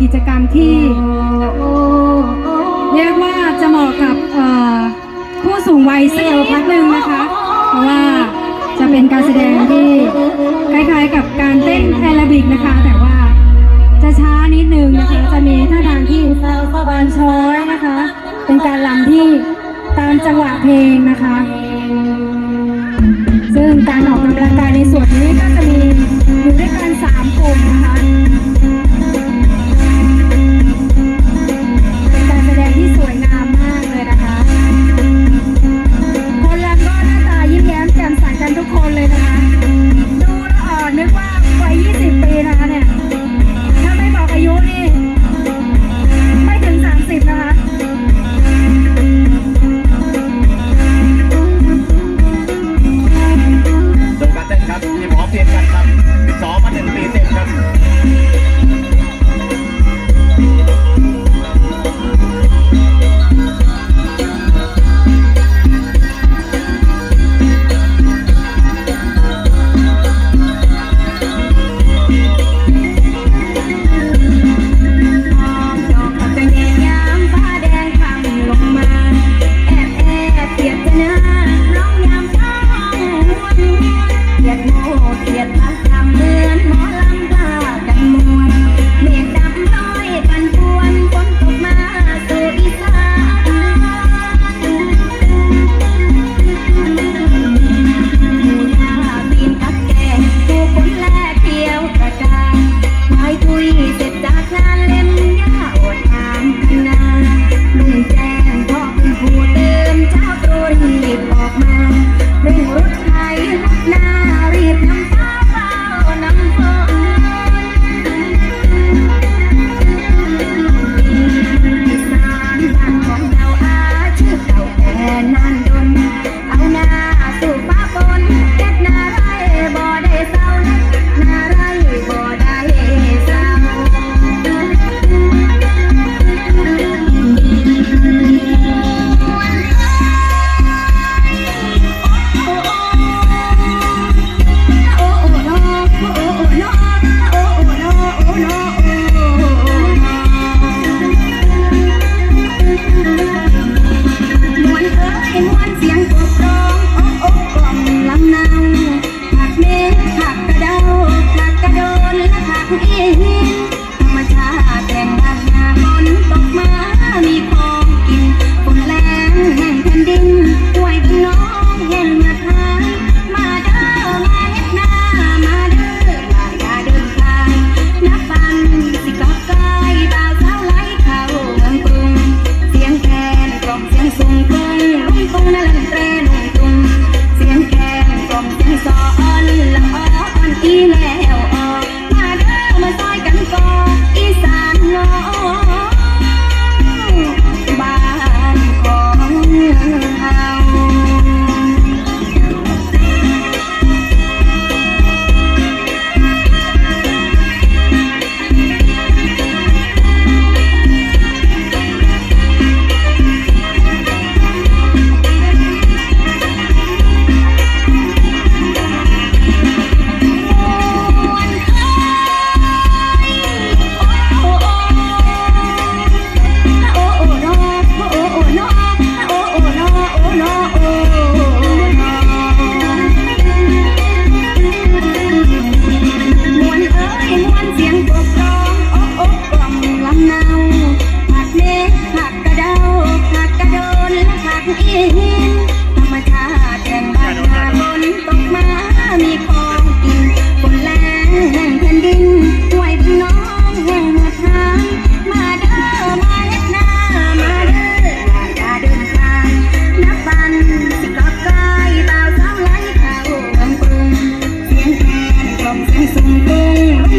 กิจกรรมที่เรียกว่าจะเหมาะกับผู้สูงวัยเสักพักหนึ่งนะคะ เพราะว่าจะเป็นการแสดงที่คล้ายๆกับการเต้นแอรบิกนะคะ แต่ว่าจะช้านิดนึงนะคะ จะมีท่าทางที่บานช้อยนะคะ เป็นการลำที่ตามจังหวะเพลงนะคะ ซึ่งการออกกำลังกายในส่วนนี้ก็จะมีอยู่ด้วยกัน3กลุ่มนะคะ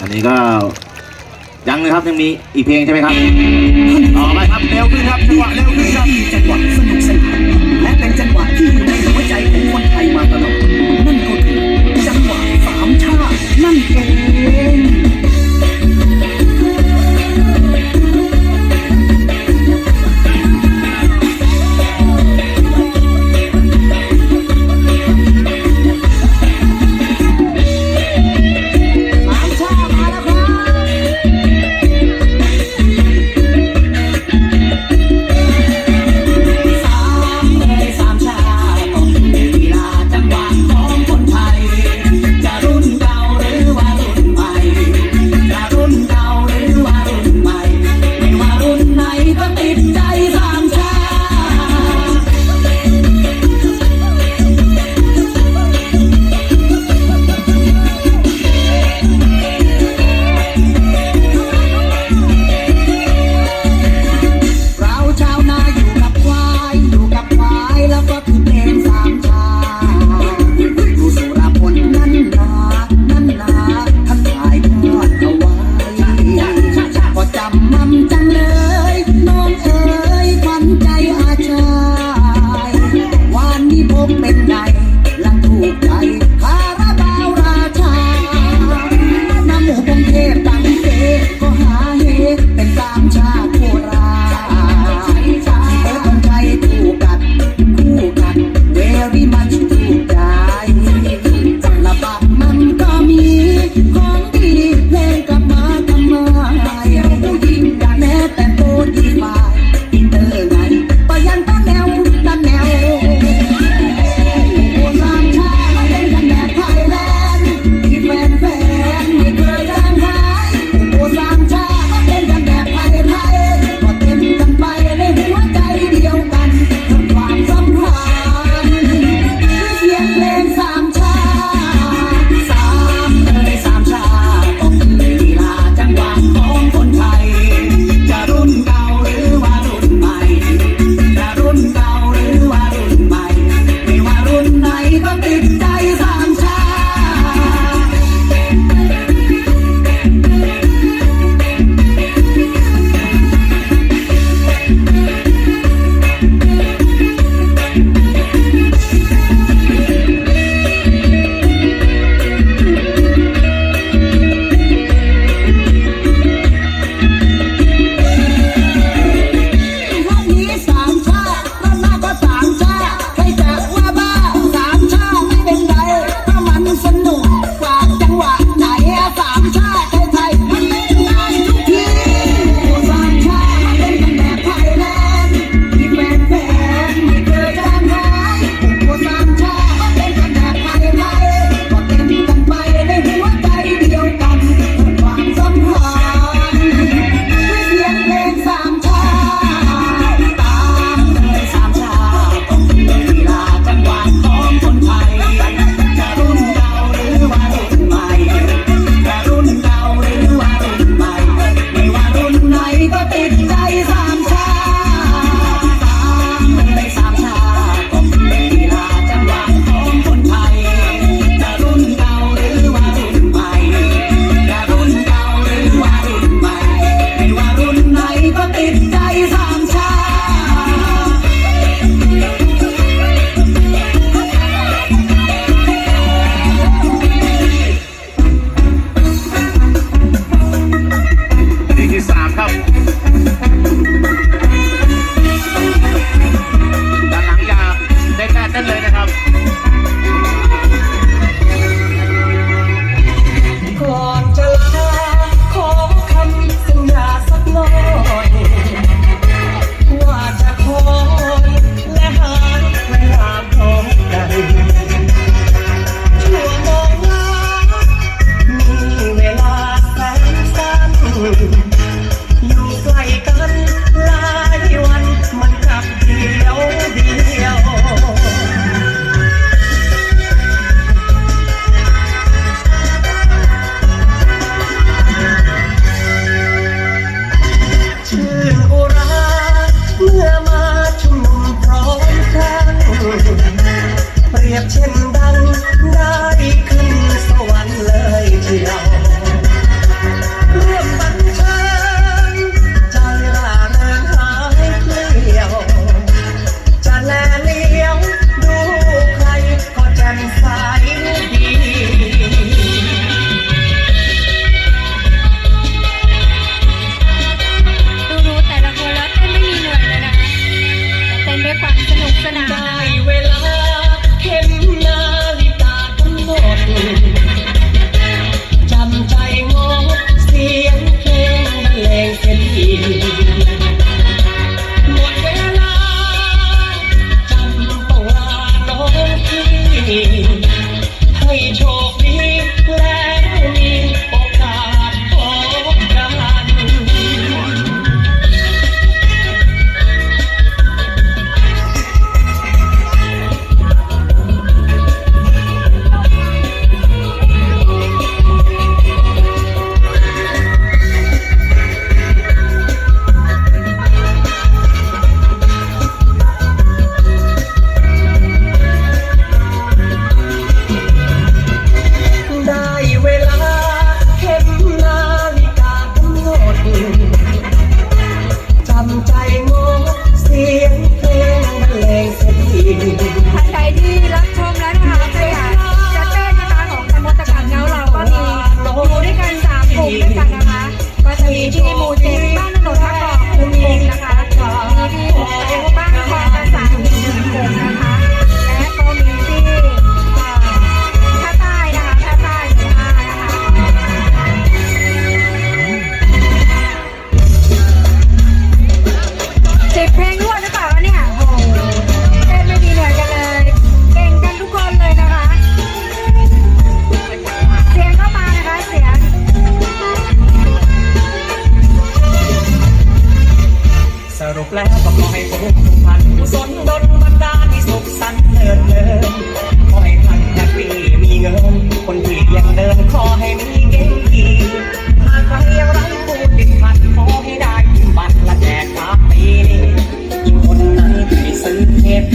อันนี้ก็ยังนะครับยังมีอีกเพลงใช่ไหมครับ ต่อไปครับเร็วขึ้นครับจังหวะเร็วขึ้นครับจังหวะสนุกสนาน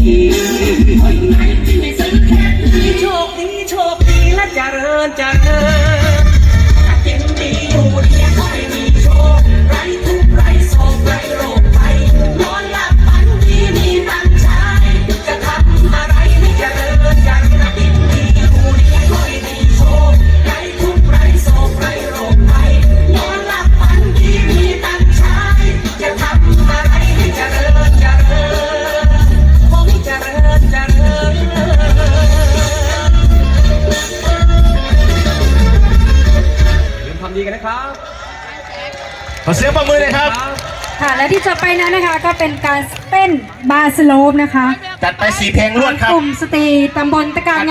โชคดีโชคดีและเจริญเจริ ขอเสียงปรบมือเลยครับ ค่ะ และที่จะไปนั้นนะคะก็เป็นการเต้นบาสโลปนะคะจัดไปสี่เพลงรวดครับกลุ่มสตรีตำบลตะการ